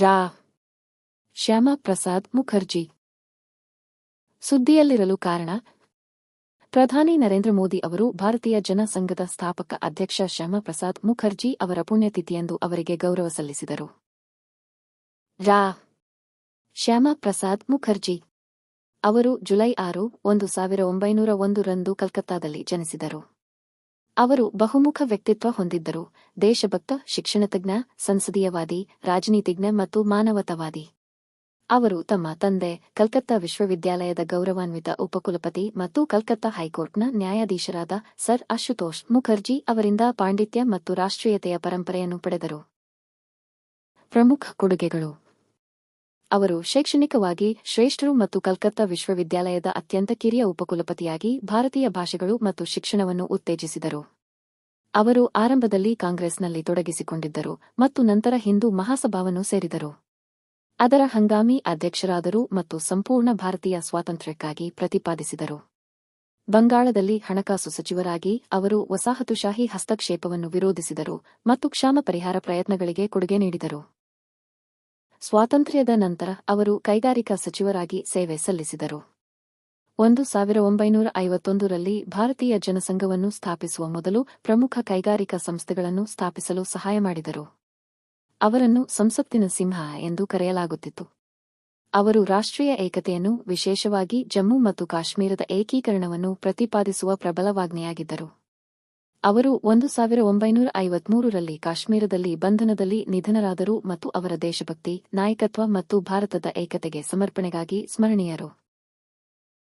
ರಾ. ಶ್ಯಾಮ ಪ್ರಸಾದ್ ಮುಖರ್ಜಿ. ಸುದ್ದಿಯಲ್ಲಿರಲು ಕಾರಣ, ಪ್ರಧಾನಿ ನರೇಂದ್ರ ಮೋದಿ ಅವರು ಭಾರತೀಯ ಜನಸಂಘದ ಸ್ಥಾಪಕ ಅಧ್ಯಕ್ಷ ಶ್ಯಾಮ ಪ್ರಸಾದ್ ಮುಖರ್ಜಿ ಅವರ ಪುಣ್ಯತಿಥಿಯಂದು ಅವರಿಗೆ ಗೌರವ ಸಲ್ಲಿಸಿದರು. ರಾ. ಶ್ಯಾಮ ಪ್ರಸಾದ್ ಮುಖರ್ಜಿ ಅವರು ಜುಲೈ ಆರು, ಒಂದು ಸಾವಿರ ಒಂಬೈನೂರ ಒಂದು ರಂದು ಕಲ್ಕತ್ತಾದಲ್ಲಿ ಜನಿಸಿದರು. ಅವರು ಬಹುಮುಖ ವ್ಯಕ್ತಿತ್ವ ಹೊಂದಿದ್ದರು. ದೇಶಭಕ್ತ, ಶಿಕ್ಷಣತಜ್ಞ, ಸಂಸದೀಯವಾದಿ, ರಾಜನೀತಿಜ್ಞ ಮತ್ತು ಮಾನವತಾವಾದಿ. ಅವರು ತಮ್ಮ ತಂದೆ, ಕಲ್ಕತ್ತಾ ವಿಶ್ವವಿದ್ಯಾಲಯದ ಗೌರವಾನ್ವಿತ ಉಪಕುಲಪತಿ ಮತ್ತು ಕಲ್ಕತ್ತಾ ಹೈಕೋರ್ಟ್ನ ನ್ಯಾಯಾಧೀಶರಾದ ಸರ್ ಅಶುತೋಷ್ ಮುಖರ್ಜಿ ಅವರಿಂದ ಪಾಂಡಿತ್ಯ ಮತ್ತು ರಾಷ್ಟ್ರೀಯತೆಯ ಪರಂಪರೆಯನ್ನು ಪಡೆದರು. ಪ್ರಮುಖ ಕೊಡುಗೆಗಳು. ಅವರು ಶೈಕ್ಷಣಿಕವಾಗಿ ಶ್ರೇಷ್ಠರು ಮತ್ತು ಕಲ್ಕತ್ತಾ ವಿಶ್ವವಿದ್ಯಾಲಯದ ಅತ್ಯಂತ ಕಿರಿಯ ಉಪಕುಲಪತಿಯಾಗಿ ಭಾರತೀಯ ಭಾಷೆಗಳು ಮತ್ತು ಶಿಕ್ಷಣವನ್ನು ಉತ್ತೇಜಿಸಿದರು. ಅವರು ಆರಂಭದಲ್ಲಿ ಕಾಂಗ್ರೆಸ್ನಲ್ಲಿ ತೊಡಗಿಸಿಕೊಂಡಿದ್ದರು ಮತ್ತು ನಂತರ ಹಿಂದೂ ಮಹಾಸಭಾವನ್ನು ಸೇರಿದರು. ಅದರ ಹಂಗಾಮಿ ಅಧ್ಯಕ್ಷರಾದರು ಮತ್ತು ಸಂಪೂರ್ಣ ಭಾರತೀಯ ಸ್ವಾತಂತ್ರ್ಯಕ್ಕಾಗಿ ಪ್ರತಿಪಾದಿಸಿದರು. ಬಂಗಾಳದಲ್ಲಿ ಹಣಕಾಸು ಸಚಿವರಾಗಿ ಅವರು ವಸಾಹತುಶಾಹಿ ಹಸ್ತಕ್ಷೇಪವನ್ನು ವಿರೋಧಿಸಿದರು ಮತ್ತು ಕ್ಷಾಮ ಪರಿಹಾರ ಪ್ರಯತ್ನಗಳಿಗೆ ಕೊಡುಗೆ ನೀಡಿದರು. ಸ್ವಾತಂತ್ರ್ಯದ ನಂತರ ಅವರು ಕೈಗಾರಿಕಾ ಸಚಿವರಾಗಿ ಸೇವೆ ಸಲ್ಲಿಸಿದರು. ಒಂದು ಸಾವಿರ ಒಂಬೈನೂರ ಐವತ್ತೊಂದರಲ್ಲಿ ಭಾರತೀಯ ಜನಸಂಘವನ್ನು ಸ್ಥಾಪಿಸುವ ಮೊದಲು ಪ್ರಮುಖ ಕೈಗಾರಿಕಾ ಸಂಸ್ಥೆಗಳನ್ನು ಸ್ಥಾಪಿಸಲು ಸಹಾಯ ಮಾಡಿದರು. ಅವರನ್ನು ಸಂಸತ್ತಿನ ಸಿಂಹ ಎಂದು ಕರೆಯಲಾಗುತ್ತಿತ್ತು. ಅವರು ರಾಷ್ಟ್ರೀಯ ಏಕತೆಯನ್ನು ವಿಶೇಷವಾಗಿ ಜಮ್ಮು ಮತ್ತು ಕಾಶ್ಮೀರದ ಏಕೀಕರಣವನ್ನು ಪ್ರತಿಪಾದಿಸುವ ಪ್ರಬಲವಾಗ್ನೆಯಾಗಿದ್ದರು ಅವರು ಒಂದು ಸಾವಿರ ಒಂಬೈನೂರ ಐವತ್ಮೂರರಲ್ಲಿ ಕಾಶ್ಮೀರದಲ್ಲಿ ಬಂಧನದಲ್ಲಿ ನಿಧನರಾದರು ಮತ್ತು ಅವರ ದೇಶಭಕ್ತಿ, ನಾಯಕತ್ವ ಮತ್ತು ಭಾರತದ ಏಕತೆಗೆ ಸಮರ್ಪಣೆಗಾಗಿ ಸ್ಮರಣೀಯರು.